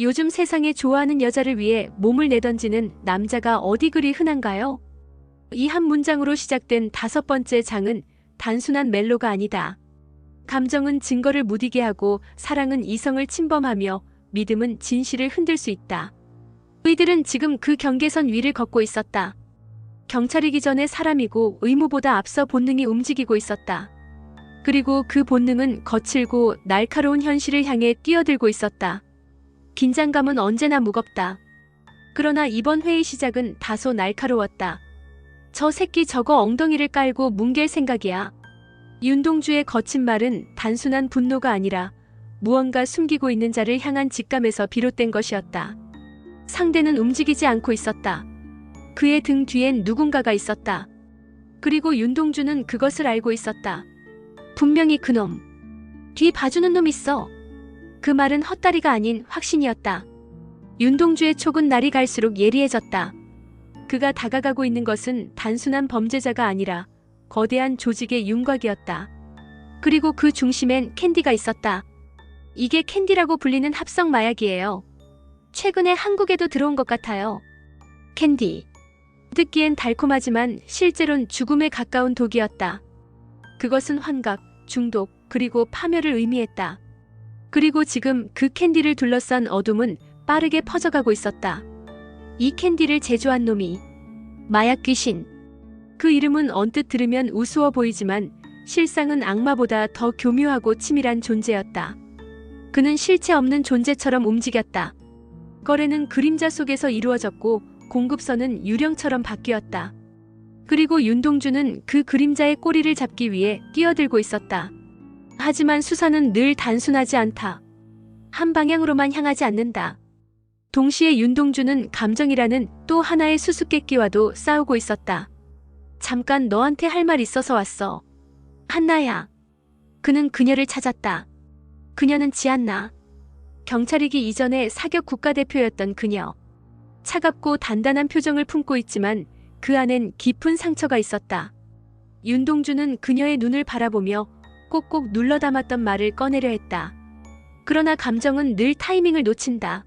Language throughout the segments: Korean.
요즘 세상에 좋아하는 여자를 위해 몸을 내던지는 남자가 어디 그리 흔한가요? 이 한 문장으로 시작된 다섯 번째 장은 단순한 멜로가 아니다. 감정은 증거를 무디게 하고 사랑은 이성을 침범하며 믿음은 진실을 흔들 수 있다. 의들은 지금 그 경계선 위를 걷고 있었다. 경찰이기 전에 사람이고 의무보다 앞서 본능이 움직이고 있었다. 그리고 그 본능은 거칠고 날카로운 현실을 향해 뛰어들고 있었다. 긴장감은 언제나 무겁다. 그러나 이번 회의 시작은 다소 날카로웠다. 저 새끼 저거 엉덩이를 깔고 뭉갤 생각이야. 윤동주의 거친 말은 단순한 분노가 아니라 무언가 숨기고 있는 자를 향한 직감에서 비롯된 것이었다. 상대는 움직이지 않고 있었다. 그의 등 뒤엔 누군가가 있었다. 그리고 윤동주는 그것을 알고 있었다. 분명히 그놈. 뒤 봐주는 놈 있어. 그 말은 헛다리가 아닌 확신이었다. 윤동주의 촉은 날이 갈수록 예리해졌다. 그가 다가가고 있는 것은 단순한 범죄자가 아니라 거대한 조직의 윤곽이었다. 그리고 그 중심엔 캔디가 있었다. 이게 캔디라고 불리는 합성 마약이에요. 최근에 한국에도 들어온 것 같아요. 캔디. 듣기엔 달콤하지만 실제론 죽음에 가까운 독이었다. 그것은 환각, 중독, 그리고 파멸을 의미했다. 그리고 지금 그 캔디를 둘러싼 어둠은 빠르게 퍼져가고 있었다. 이 캔디를 제조한 놈이 마약 귀신. 그 이름은 언뜻 들으면 우스워 보이지만 실상은 악마보다 더 교묘하고 치밀한 존재였다. 그는 실체 없는 존재처럼 움직였다. 거래는 그림자 속에서 이루어졌고 공급선은 유령처럼 바뀌었다. 그리고 윤동주는 그 그림자의 꼬리를 잡기 위해 뛰어들고 있었다. 하지만 수사는 늘 단순하지 않다. 한 방향으로만 향하지 않는다. 동시에 윤동주는 감정이라는 또 하나의 수수께끼와도 싸우고 있었다. 잠깐 너한테 할 말 있어서 왔어. 한나야. 그는 그녀를 찾았다. 그녀는 지안나. 경찰이기 이전에 사격 국가대표였던 그녀. 차갑고 단단한 표정을 품고 있지만 그 안엔 깊은 상처가 있었다. 윤동주는 그녀의 눈을 바라보며 꼭꼭 눌러 담았던 말을 꺼내려 했다. 그러나 감정은 늘 타이밍을 놓친다.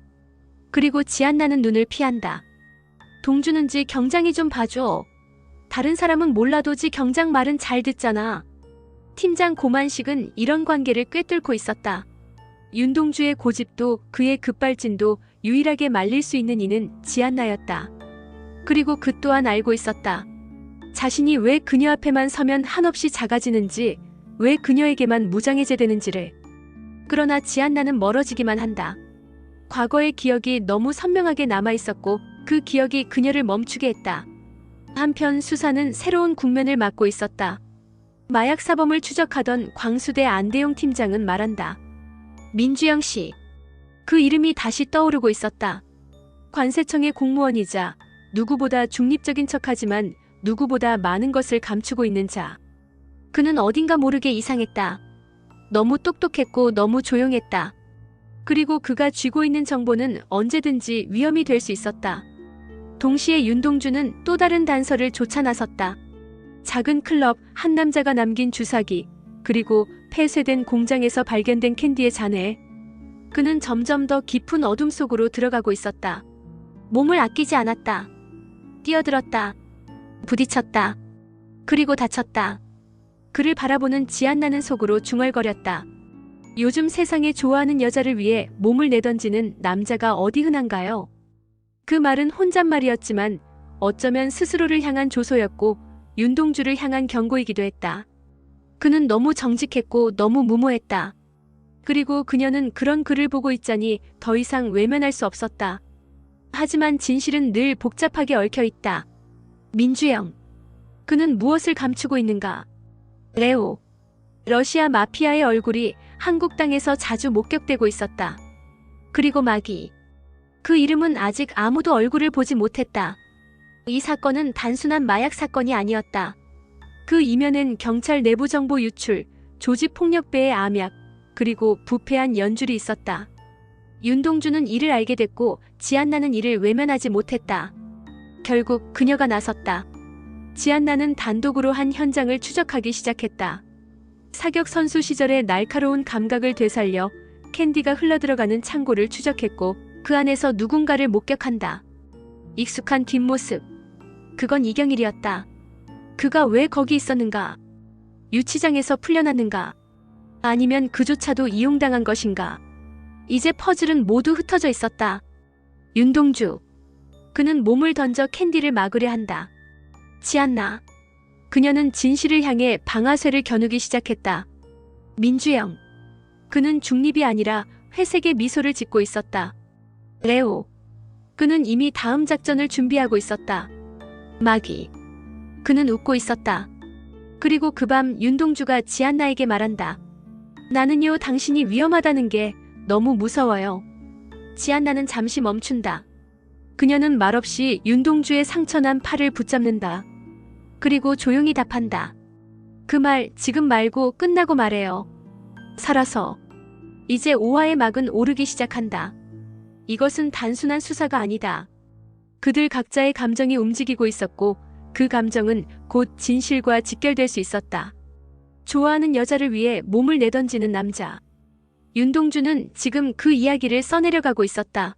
그리고 지안나는 눈을 피한다. 동주는 지 경장이 좀 봐줘. 다른 사람은 몰라도 지 경장 말은 잘 듣잖아. 팀장 고만식은 이런 관계를 꿰뚫고 있었다. 윤동주의 고집도 그의 급발진도 유일하게 말릴 수 있는 이는 지안나였다. 그리고 그 또한 알고 있었다. 자신이 왜 그녀 앞에만 서면 한없이 작아지는지, 왜 그녀에게만 무장해제되는지를. 그러나 지안나는 멀어지기만 한다. 과거의 기억이 너무 선명하게 남아 있었고 그 기억이 그녀를 멈추게 했다. 한편 수사는 새로운 국면을 맞고 있었다. 마약 사범을 추적하던 광수대 안대용 팀장은 말한다. 민주영 씨. 그 이름이 다시 떠오르고 있었다. 관세청의 공무원이자 누구보다 중립적인 척하지만 누구보다 많은 것을 감추고 있는 자. 그는 어딘가 모르게 이상했다. 너무 똑똑했고 너무 조용했다. 그리고 그가 쥐고 있는 정보는 언제든지 위험이 될 수 있었다. 동시에 윤동주는 또 다른 단서를 쫓아 나섰다. 작은 클럽 한 남자가 남긴 주사기, 그리고 폐쇄된 공장에서 발견된 캔디의 잔해. 그는 점점 더 깊은 어둠 속으로 들어가고 있었다. 몸을 아끼지 않았다. 뛰어들었다. 부딪혔다. 그리고 다쳤다. 그를 바라보는 지안나는 속으로 중얼거렸다. 요즘 세상에 좋아하는 여자를 위해 몸을 내던지는 남자가 어디 흔한가요? 그 말은 혼잣말이었지만 어쩌면 스스로를 향한 조소였고 윤동주를 향한 경고이기도 했다. 그는 너무 정직했고 너무 무모했다. 그리고 그녀는 그런 그를 보고 있자니 더 이상 외면할 수 없었다. 하지만 진실은 늘 복잡하게 얽혀 있다. 민주영. 그는 무엇을 감추고 있는가? 레오. 러시아 마피아의 얼굴이 한국 땅에서 자주 목격되고 있었다. 그리고 마기. 그 이름은 아직 아무도 얼굴을 보지 못했다. 이 사건은 단순한 마약 사건이 아니었다. 그 이면엔 경찰 내부 정보 유출, 조직 폭력배의 암약, 그리고 부패한 연줄이 있었다. 윤동주는 이를 알게 됐고 지안나는 이를 외면하지 못했다. 결국 그녀가 나섰다. 지안나는 단독으로 한 현장을 추적하기 시작했다. 사격 선수 시절의 날카로운 감각을 되살려 캔디가 흘러들어가는 창고를 추적했고 그 안에서 누군가를 목격한다. 익숙한 뒷모습. 그건 이경일이었다. 그가 왜 거기 있었는가? 유치장에서 풀려났는가? 아니면 그조차도 이용당한 것인가? 이제 퍼즐은 모두 흩어져 있었다. 윤동주. 그는 몸을 던져 캔디를 막으려 한다. 지안나. 그녀는 진실을 향해 방아쇠를 겨누기 시작했다. 민주영. 그는 중립이 아니라 회색의 미소를 짓고 있었다. 레오. 그는 이미 다음 작전을 준비하고 있었다. 마기. 그는 웃고 있었다. 그리고 그 밤 윤동주가 지안나에게 말한다. 나는요, 당신이 위험하다는 게 너무 무서워요. 지안나는 잠시 멈춘다. 그녀는 말없이 윤동주의 상처난 팔을 붙잡는다. 그리고 조용히 답한다. 그 말 지금 말고 끝나고 말해요. 살아서. 이제 오화의 막은 오르기 시작한다. 이것은 단순한 수사가 아니다. 그들 각자의 감정이 움직이고 있었고 그 감정은 곧 진실과 직결될 수 있었다. 좋아하는 여자를 위해 몸을 내던지는 남자. 윤동주는 지금 그 이야기를 써내려가고 있었다.